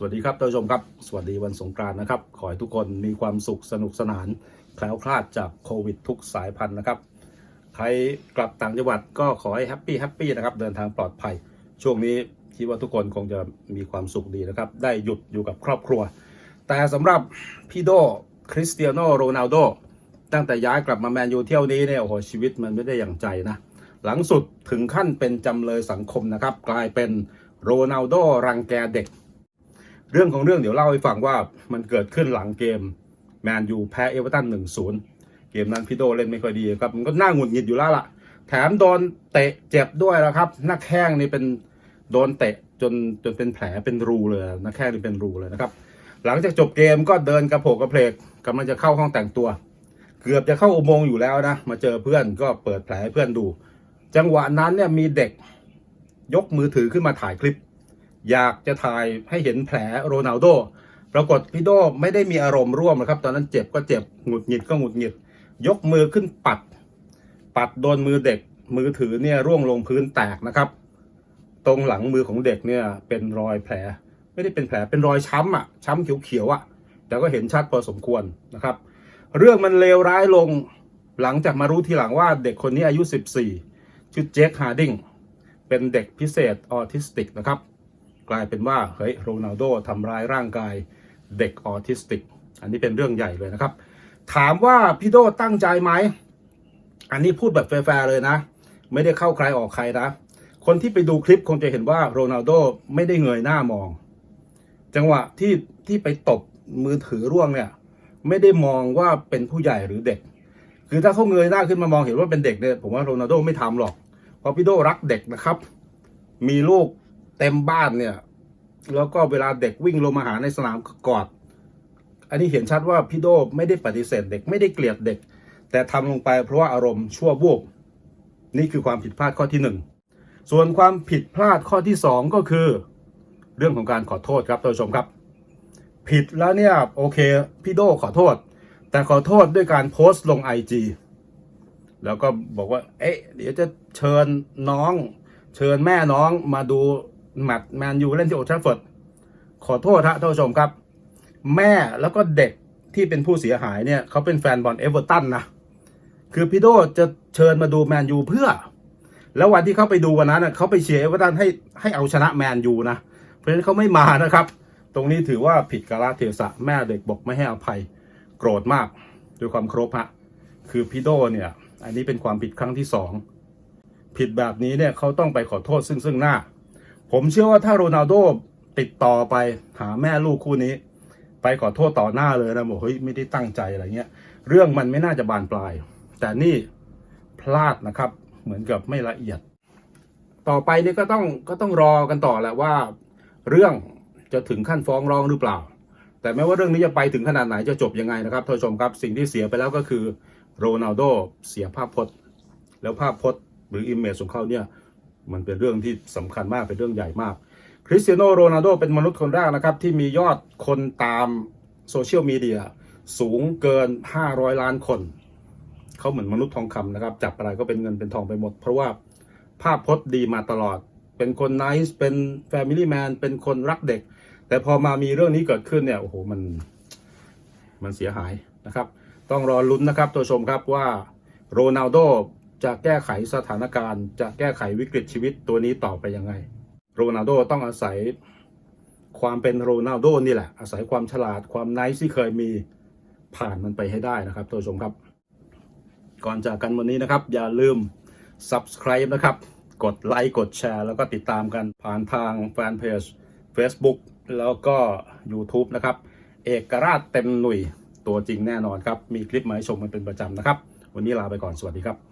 สวัสดีครับท่านผู้ชมครับ สวัสดีวันสงกรานต์นะครับ ขอให้ทุกคนมีความสุขสนุกสนาน แคล้วคลาดจากโควิดทุกสายพันธุ์นะครับ ใครกลับต่างจังหวัดก็ขอให้แฮปปี้แฮปปี้นะครับ เดินทางปลอดภัย ช่วงนี้คิดว่าทุกคนคงจะมีความสุขดีนะครับ ได้หยุดอยู่กับครอบครัว แต่สำหรับพี่โดคริสเตียโนโรนัลโดตั้งแต่ย้ายกลับมาแมนยูเที่ยวนี้เนี่ยโอ้โหชีวิตมันไม่ได้อย่างใจนะ หลังสุดถึงขั้นเป็นจำเลยสังคมนะครับ กลายเป็นโรนัลโดรังแกเด็ก เรื่องของเรื่องเดี๋ยวเล่าให้ฟังว่ามันเกิดขึ้นหลังเกมแมนยูแพ้เอเวอร์ตันหนึ่งศูนย์เกมนั้นพี่โดเล่นไม่ค่อยดีครับ มันก็น่าหงุดหงิดอยู่แล้วล่ะ แถมโดนเตะเจ็บด้วยแล้วครับหน้าแข้งนี่เป็นโดนเตะจนจนเป็นแผลเป็นรูเลยหน้าแข้งนี่เป็นรูเลยนะครับ หลังจากจบเกมก็เดินกระโผกกระเพลกกำลังจะเข้าห้องแต่งตัว เกือบจะเข้าอุโมงค์อยู่แล้วนะ มาเจอเพื่อนก็เปิดแผลให้เพื่อนดู จังหวะนั้นเนี่ยมีเด็กยกมือถือขึ้นมาถ่ายคลิป อยากจะถ่ายให้เห็นแผลโรนัลโดปรากฏพี่โดไม่ได้มีอารมณ์ร่วมนะครับตอนนั้นเจ็บก็เจ็บหงุดหงิดก็หงุดหงิด ยกมือขึ้นปัด ปัดโดนมือเด็กมือถือเนี่ยร่วงลงพื้นแตกนะครับ ตรงหลังมือของเด็กเนี่ยเป็นรอยแผล ไม่ได้เป็นแผลเป็นรอยช้ำอะช้ำเขียวๆอะ แต่ก็เห็นชัดพอสมควรนะครับ เรื่องมันเลวร้ายลงหลังจากมารู้ทีหลังว่าเด็กคนนี้อายุ 14 ชื่อเจคฮาร์ดิงเป็นเด็กพิเศษออทิสติกนะครับ กลายเป็นว่าเฮ้ยโรนัลโดทำร้ายร่างกายเด็กออทิสติก อันนี้เป็นเรื่องใหญ่เลยนะครับ ถามว่าพี่โดตั้งใจไหม อันนี้พูดแบบแฟร์เลยนะ ไม่ได้เข้าใครออกใครนะ คนที่ไปดูคลิปคงจะเห็นว่าโรนัลโดไม่ได้เงยหน้ามอง จังหวะที่ที่ไปตบมือถือร่วงเนี่ย ไม่ได้มองว่าเป็นผู้ใหญ่หรือเด็ก คือถ้าเขาเงยหน้าขึ้นมามองเห็นว่าเป็นเด็กเนี่ยผมว่าโรนัลโดไม่ทำหรอก เพราะพี่โดรักเด็กนะครับ มีลูก เต็มบ้านเนี่ย แล้วก็เวลาเด็กวิ่งลงมาหาในสนามกอด อันนี้เห็นชัดว่าพี่โดไม่ได้ปฏิเสธเด็กไม่ได้เกลียดเด็ก แต่ทำลงไปเพราะว่าอารมณ์ชั่ววูบนี่คือความผิดพลาดข้อที่หนึ่งส่วนความผิดพลาดข้อที่สองก็คือ เรื่องของการขอโทษครับท่านผู้ชมครับ ผิดแล้วเนี่ยโอเคพี่โดขอโทษ แต่ขอโทษด้วยการโพสต์ลง IG แล้วก็บอกว่า เอ๊ะ เดี๋ยวจะเชิญน้อง เชิญแม่น้องมาดู แมตช์แมนยูเล่นที่โอทราฟอร์ดขอโทษฮะท่านผู้ชมครับ แม่แล้วก็เด็กที่เป็นผู้เสียหายเนี่ยเขาเป็นแฟนบอลเอเวอร์ตันนะคือพี่โดจะเชิญมาดูแมนยูเพื่อ แล้ววันที่เขาไปดูวันนั้นเขาไปเชียร์เอเวอร์ตันให้ให้เอาชนะแมนยูนะเพราะฉะนั้นเขาไม่มานะครับ ตรงนี้ถือว่าผิดกาลเทศะแม่เด็กบอกไม่ให้อภัยโกรธมากด้วยความครพฮะคือพี่โดเนี่ยอันนี้เป็นความผิดครั้งที่สองผิดแบบนี้เนี่ยเขาต้องไปขอโทษซึ่งซึ่งหน้า ผมเชื่อว่าถ้าโรนัลโดติดต่อไปหาแม่ลูกคู่นี้ ไปขอโทษต่อหน้าเลยนะบอกเฮ้ยไม่ได้ตั้งใจอะไรเงี้ย เรื่องมันไม่น่าจะบานปลาย แต่นี่พลาดนะครับ เหมือนกับไม่ละเอียด ต่อไปนี่ก็ต้องก็ต้องรอกันต่อแหละว่า เรื่องจะถึงขั้นฟ้องร้องหรือเปล่า แต่ไม่ว่าเรื่องนี้จะไปถึงขนาดไหนจะจบยังไงนะครับท่านผู้ชมครับสิ่งที่เสียไปแล้วก็คือโรนัลโดเสียภาพพจน์ แล้วภาพพจน์หรืออิมเมจของเขาเนี่ย มันเป็นเรื่องที่สำคัญมากเป็นเรื่องใหญ่มาก คริสเตียโนโรนัลโดเป็นมนุษย์คนแรกนะครับ ที่มียอดคนตามโซเชียลมีเดียสูงเกิน 500 ล้านคน เขาเหมือนมนุษย์ทองคำนะครับ จับอะไรก็เป็นเงินเป็นทองไปหมด เพราะว่าภาพพจน์ดีมาตลอด เป็นคนไนซ์เป็นแฟมิลี่แมนเป็นคนรักเด็ก แต่พอมามีเรื่องนี้เกิดขึ้นเนี่ยโอ้โหมันมันเสียหายนะครับ ต้องรอลุ้นนะครับตัวชมครับว่าโรนัลโด จะแก้ไขสถานการณ์ จะแก้ไขวิกฤตชีวิตตัวนี้ต่อไปยังไง โรนัลโดต้องอาศัยความเป็นโรนัลโดนี่แหละ อาศัยความฉลาดความไนซ์ที่เคยมีผ่านมันไปให้ได้นะครับตัวชมครับ ก่อนจากกันวันนี้นะครับ อย่าลืม subscribe นะครับ กดไลค์กดแชร์ แล้วก็ติดตามกันผ่านทางแฟนเพจ Facebook แล้วก็ YouTube นะครับ เอกราชเต็มหนุ่ยตัวจริงแน่นอนครับ มีคลิปมาให้ชมมันเป็นประจำนะครับ วันนี้ลาไปก่อนสวัสดีครับ